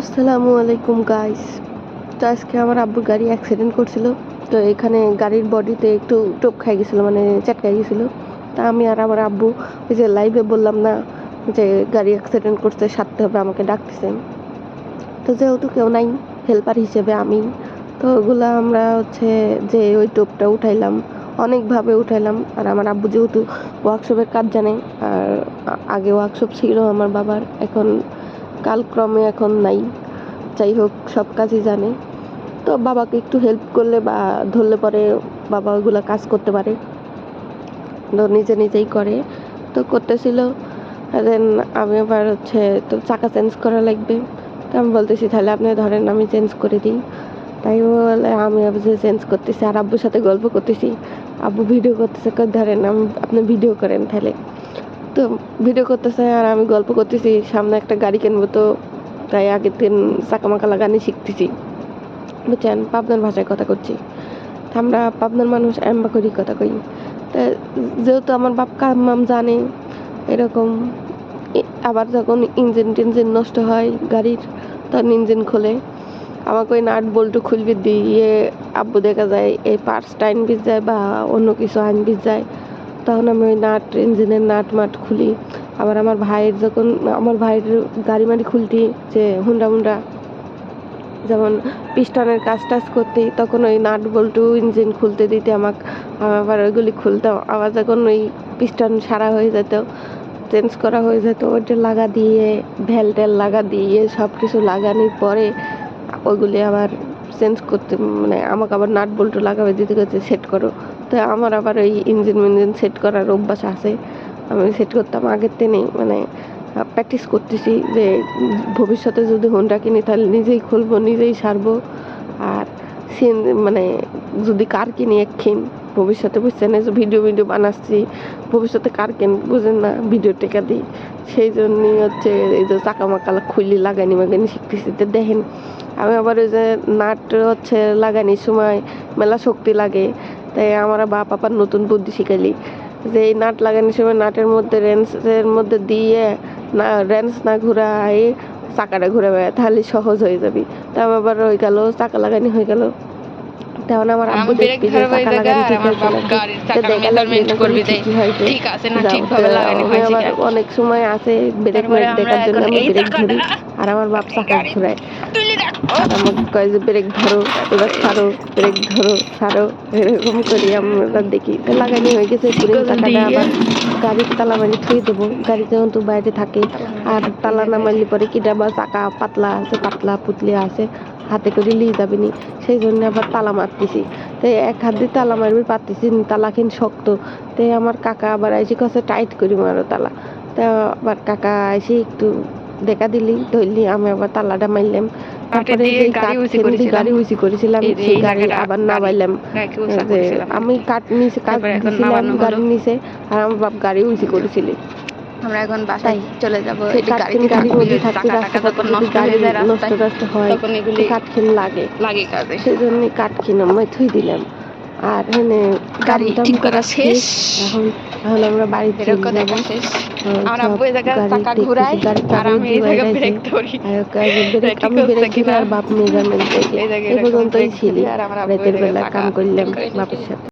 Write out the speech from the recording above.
আসসালামু আলাইকুম গাইস তো আজকে আমার আব্বুর গাড়ি অ্যাক্সিডেন্ট করছিল। তো এখানে গাড়ির বডিতে একটু টোপ খাই গেছিল মানে চাটকাই গেছিল। তা আমি আর আমার আব্বু ওই যে লাইভে বললাম না যে গাড়ি অ্যাক্সিডেন্ট করতে সারতে হবে, আমাকে ডাকতেছে তো যেহেতু কেউ নাই হেল্পার হিসেবে আমি, তো ওগুলো আমরা হচ্ছে যে ওই টোপটা উঠাইলাম, অনেকভাবে উঠাইলাম। আর আমার আব্বু যেহেতু ওয়ার্কশপের কাজ জানে, আর আগে ওয়ার্কশপ ছিল আমার বাবার, এখন কালক্রমে এখন নাই। যাই হোক, সব কাজই জানে। তো বাবাকে একটু হেল্প করলে বা ধরলে পরে বাবা ওইগুলো কাজ করতে পারে। তো নিজে নিজেই করে। তো করতেছিল। দেন আমি আবার হচ্ছে তো চাকা চেঞ্জ করা লাগবে। তো আমি বলতেছি, তাহলে আপনি ধরেন আমি চেঞ্জ করে দিই। তাই বলে আমি যে চেঞ্জ করতেছি। আর আব্বুর সাথে গল্প করতেছি। আব্বু ভিডিও করতেছে ধরেন আমি, আপনি ভিডিও করেন তাহলে। তো ভিডিও করতেছে আর আমি গল্প করতেছি, সামনে একটা গাড়ি কিনবো তো তাই আগের দিন চাকামাকা লাগানি শিখতেছি। বুঝছেন? পাবনার ভাষায় কথা করছি। আমরা পাবনার মানুষ এম্বা করি কথা কই। তা যেহেতু আমার বাপ কামাম জানে, এরকম আবার যখন ইঞ্জিন টিঞ্জিন নষ্ট হয় গাড়ির, তখন ইঞ্জিন খোলে। আমাকে ওই নাট বল্টু খুলবি দিয়ে আব্বু দেখা যায়, এই পার্টসটা আইন বিজ যায় বা অন্য কিছু আইন বিজ যায় তখন আমি ওই নাট, ইঞ্জিনের নাট মাট খুলি। আবার আমার ভাইয়ের যখন, আমার ভাইয়ের গাড়ি মাড়ি খুলতি, যে হুন্ডা মুন্ডা, যেমন পিস্টনের কাজ টাজ করতে, তখন ওই নাট বল্টু ইঞ্জিন খুলতে দিতে আমাকে, আবার ওইগুলি খুলতাম। আবার যখন ওই পিস্টন সারা হয়ে যেত, চেঞ্জ করা হয়ে যেত, ওইটা লাগা দিয়ে ভ্যাল ট্যাল লাগা দিয়ে সব কিছু লাগানোর পরে ওইগুলি আবার চেঞ্জ করতে মানে আমাকে আবার নাট বল্টু লাগাবে, দিতে করতে সেট করো। তো আমার আবার ওই ইঞ্জিন মিঞ্জিন সেট করার অভ্যাস আছে। আমি সেট করতাম আগের দিনই মানে প্র্যাকটিস করতেছি যে ভবিষ্যতে যদি হোন্ডা কিনি তাহলে নিজেই খুলবো, নিজেই সারবো। আর সিন মানে যদি কার কিনি একখিন ভবিষ্যতে বুঝছেন যে ভিডিও ভিডিও বানাচ্ছি, ভবিষ্যতে কার কিন বুঝেন না ভিডিও টেকা দিই। সেই জন্যই হচ্ছে এই যে চাকা মাকা খুলি লাগানি মাগানি শিখতেছি। তো দেখেন, আমি আবার ওই যে নাট হচ্ছে লাগানির সময় মেলা শক্তি লাগে। তাই আমার বাপ আবার নতুন বুদ্ধি শিখাইলি যে এই নাট লাগানোর সময় নাটের মধ্যে রেঞ্চের মধ্যে দিয়ে না রেঞ্চ না ঘুরাই চাকাটা ঘুরাবে তাহলে সহজ হয়ে যাবি। তা আমি আবার হয়ে গেল চাকা লাগানি হয়ে গেল। তখন আমার আব্বু দেখবি যে চাকা লাগানি ঠিক আমার আছে না করবি দে ঠিকই হয়েছে। ঠিক আছে না ঠিকভাবে লাগানি হয়েছে অনেক সময় আছে ব্রেক মাইক দেখার জন্য আমি ব্রেক আর আমার বাপ চাকা ঘুরায়। আমাকে কয় যে ব্রেক ধরো এবার ছাড়ো ব্রেক ধরো ছাড়ো এরকম করি আমরা দেখি। লাগানি হয়ে গেছে পুরো দিয়ে। আবার গাড়ির তালা মারি থুয়ে দেবো। গাড়ি যেহেতু বাইরে থাকে আর তালা না মারলে পরে কিটা বা চাকা পাতলা আছে পাতলা পুতলি আছে হাতে করে লিয়ে যাবে নি। সেই জন্য আবার তালা মারতেছি। তো এক হাত দিয়ে তালা মারবি পারতেছি নি, তালা খিন শক্ত। তো আমার কাকা আবার আইসি কাছে টাইট করি মারো তালা। তা আবার কাকা আইসি একটু দেখা দিলি ধরলি আমি আবার তালাটা মারলাম। গাড়ি কাঠ উঁচু করেছিলাম। গাড়ি উঁচি করেছিলাম এই যে সেই গাড়ি আবার গাড়ি- নামাইলাম। গাড়িকে উঁচা যে করেছিলাম। আমি কাঠ নিচে কাঠ দিছিলাম গাড়ির নিচে আর আমার বাপ গাড়ি উঁচি করেছিল। আমরা এখন বাসায় চলে যাব সেই এই যে কাঠখিন গাড়িতে গাড়ির মধ্যে থাকতে রাস্তা নষ্ট হয়ে যায় নষ্ট রাস্তায় হয় তখন এগুলি লাগে। কাজে। আমি থুই দিলাম। আর এখানে গাড়ি ঠিক করা শেষ। এখন এখন আমরা বাড়িতে যাব। আমার আব্বু এই জায়গায় গাড়ি চাকা ঘুরায় আর আমি এই জায়গায় ব্রেক ধরি। আমি ব্রেক ধরি আর বাপ মেজারমেন্ট দেখে পর্যন্তই ছিলি। এই রাতের বেলা কাম করলাম বাপের সাথে।